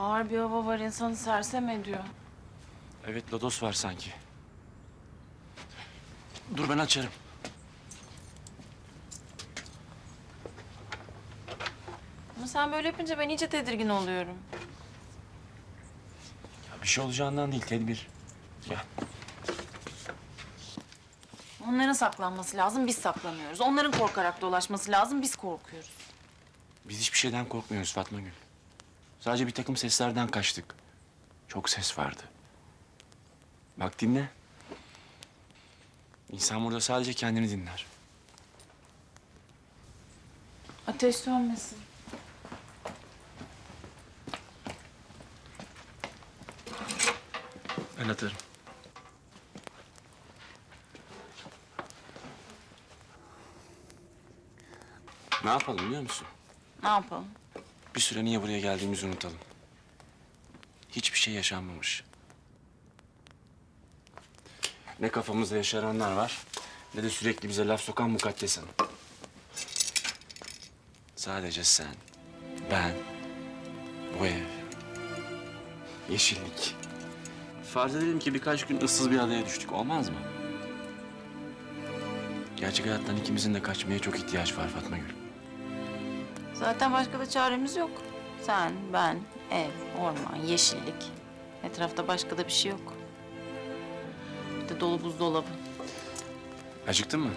Ağır bir hava var insanı sersem ediyor. Evet lodos var sanki. Dur ben açarım. Ama sen böyle yapınca ben iyice tedirgin oluyorum. Ya bir şey olacağından değil tedbir. Gel. Onların saklanması lazım, biz saklanıyoruz. Onların korkarak dolaşması lazım, biz korkuyoruz. Biz hiçbir şeyden korkmuyoruz Fatma Gül. Sadece bir takım seslerden kaçtık. Çok ses vardı. Bak dinle. İnsan burada sadece kendini dinler. Ateş sönmesin. Ben atarım. Ne yapalım biliyor musun? Ne yapalım? Bir süre niye buraya geldiğimizi unutalım. Hiçbir şey yaşanmamış. Ne kafamızda yaşaranlar var, ne de sürekli bize laf sokan mukaddes hanım. Sadece sen, ben, bu ev, yeşillik. Farz edelim ki birkaç gün ıssız bir adaya düştük, olmaz mı? Gerçek hayattan ikimizin de kaçmaya çok ihtiyaç var Fatma Gül. Zaten başka da çaremiz yok. Sen, ben, ev, orman, yeşillik. Etrafta başka da bir şey yok. Bir de dolu buzdolabı. Acıktın mı?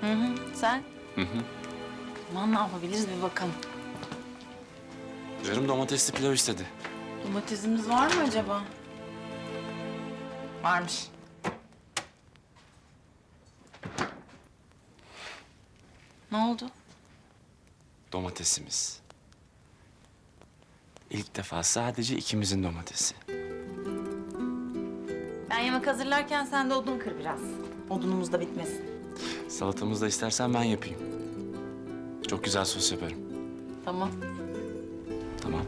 Hı hı. Sen? Hı hı. Aman ne yapabiliriz bir bakalım. Canım domatesli pilav istedi. Domatesimiz var mı acaba? Varmış. Ne oldu? Domatesimiz. İlk defa sadece ikimizin domatesi. Ben yemek hazırlarken sen de odun kır biraz. Odunumuz da bitmesin. Salatamızı da istersen ben yapayım. Çok güzel sos yaparım. Tamam. Tamam.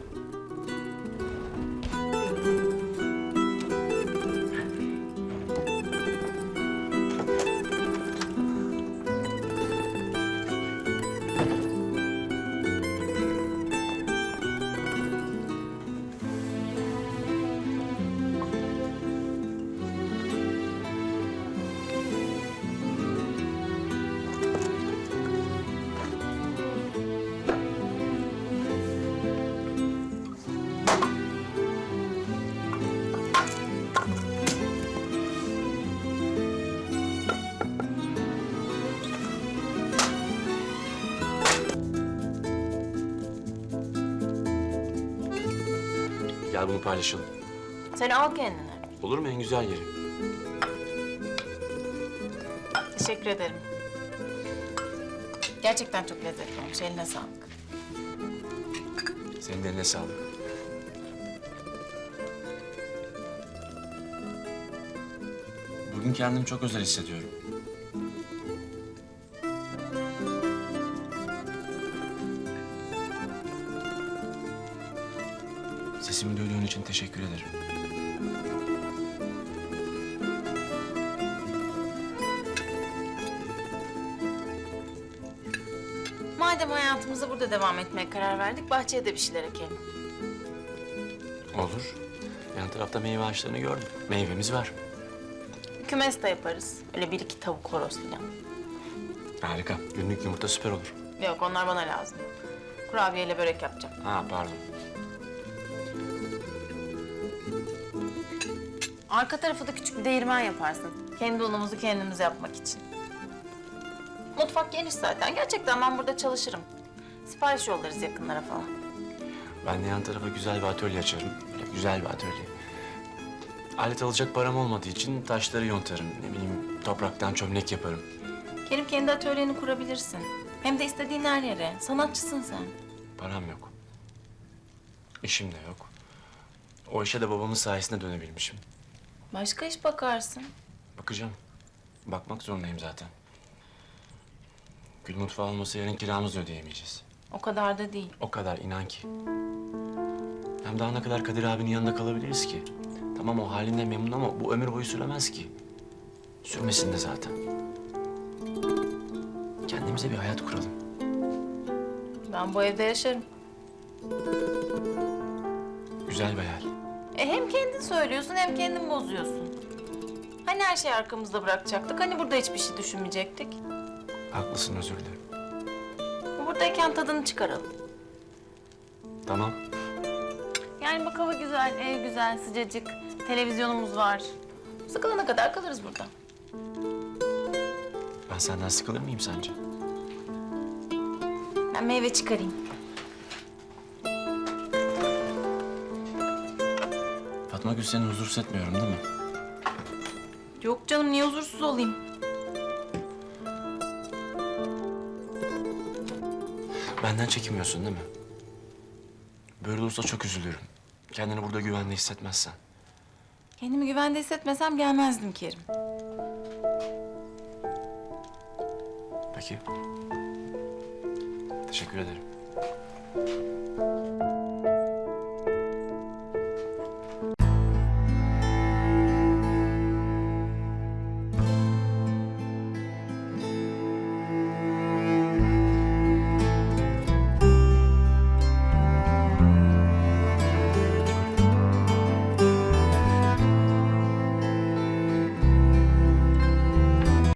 Gel bunu paylaşalım. Sen al kendine. Olur mu en güzel yeri? Teşekkür ederim. Gerçekten çok lezzetli olmuş. Eline sağlık. Senin de eline sağlık. Bugün kendimi çok özel hissediyorum. Sesimi duyduğun için teşekkür ederim. Madem hayatımıza burada devam etmeye karar verdik, bahçeye de bir şeyler ekelim. Olur. Yan tarafta meyve ağaçlarını gördüm. Meyvemiz var. Kümes de yaparız. Öyle bir iki tavuk horoz falan. Harika. Günlük yumurta süper olur. Yok, onlar bana lazım. Kurabiyeyle börek yapacağım. Ha pardon. Arka tarafı da küçük bir değirmen yaparsın. Kendi unumuzu kendimiz yapmak için. Mutfak geniş zaten. Gerçekten ben burada çalışırım. Sipariş yollarız yakınlara falan. Ben de yan tarafa güzel bir atölye açarım. Böyle güzel bir atölye. Alet alacak param olmadığı için taşları yontarım. Ne bileyim topraktan çömlek yaparım. Kerim kendi atölyeni kurabilirsin. Hem de istediğin her yere. Sanatçısın sen. Param yok. İşim de yok. O işe de babamın sayesinde dönebilmişim. Başka iş bakarsın. Bakacağım. Bakmak zorundayım zaten. Gül mutfağı olmasa yarın kiramızı ödeyemeyeceğiz. O kadar da değil. O kadar inan ki. Hem daha ne kadar Kadir abinin yanında kalabiliriz ki? Tamam o halinden memnun ama bu ömür boyu süremez ki. Sürmesin de zaten. Kendimize bir hayat kuralım. Ben bu evde yaşarım. Güzel bir hayal. E hem kendin söylüyorsun hem kendin bozuyorsun. Hani her şeyi arkamızda bırakacaktık? Hani burada hiçbir şey düşünmeyecektik? Haklısın özür dilerim. Buradayken tadını çıkaralım. Tamam. Yani bak hava güzel, ev güzel, sıcacık, televizyonumuz var. Sıkılana kadar kalırız burada. Ben senden sıkılır mıyım sence? Ben meyve çıkarayım. Fatma Gül seni huzursuz etmiyorum değil mi? Yok canım niye huzursuz olayım? Benden çekinmiyorsun değil mi? Böyle olursa çok üzülürüm. Kendini burada güvende hissetmezsen. Kendimi güvende hissetmesem gelmezdim Kerim. Peki. Teşekkür ederim.